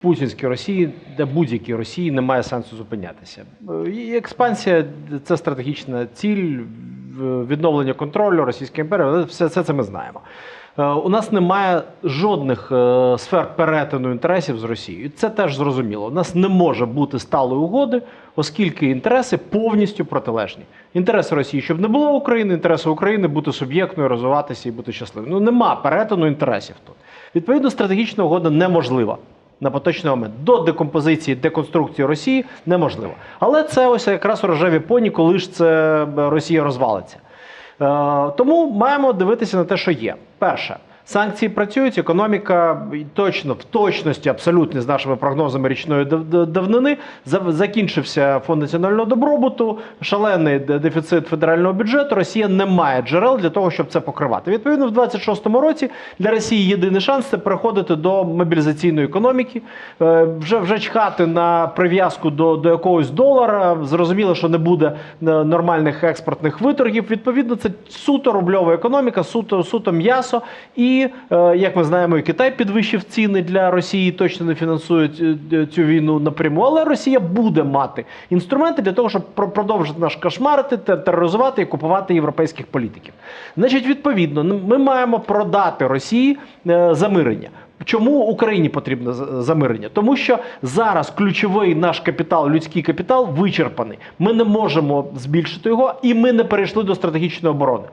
путінській Росії, де будь-якій Росії немає сенсу зупинятися. Е, експансія це стратегічна ціль, відновлення контролю Російської імперії, все, все це ми знаємо. Е, У нас немає жодних е, сфер перетину інтересів з Росією. Це теж зрозуміло. У нас не може бути сталої угоди, оскільки інтереси повністю протилежні. Інтереси Росії, щоб не було України, інтереси України бути суб'єктною, розвиватися і бути щасливим. Ну нема перетину інтересів тут. Відповідно, стратегічна угода неможлива на поточний момент. До декомпозиції, деконструкції Росії неможливо. Але це ось якраз рожеві поні, коли ж це е, Росія розвалиться. Е, Тому маємо дивитися на те, що є. Перше. Санкції працюють, економіка точно в точності абсолютно з нашими прогнозами річної дав- дав- давнини за- закінчився фонд національного добробуту, шалений дефіцит федерального бюджету. Росія не має джерел для того, щоб це покривати. Відповідно, в 26-му році для Росії єдиний шанс це переходити до мобілізаційної економіки, Е, вже вже чхати на прив'язку до, до якогось долара. Зрозуміло, що не буде е, нормальних експортних виторгів. Відповідно, це суто рубльова економіка, суто суто м'ясо. І е, як ми знаємо, і Китай підвищив ціни для Росії, точно не фінансують е, цю війну напряму. Але Росія буде мати інструменти для того, щоб про- продовжити наш кошмарити, тероризувати і купувати європейських політиків. Значить, відповідно, ну, ми маємо продати Росії е, замирення. Чому Україні потрібно за- замирення? Тому що зараз ключовий наш капітал, людський капітал, вичерпаний. Ми не можемо збільшити його, і ми не перейшли до стратегічної оборони.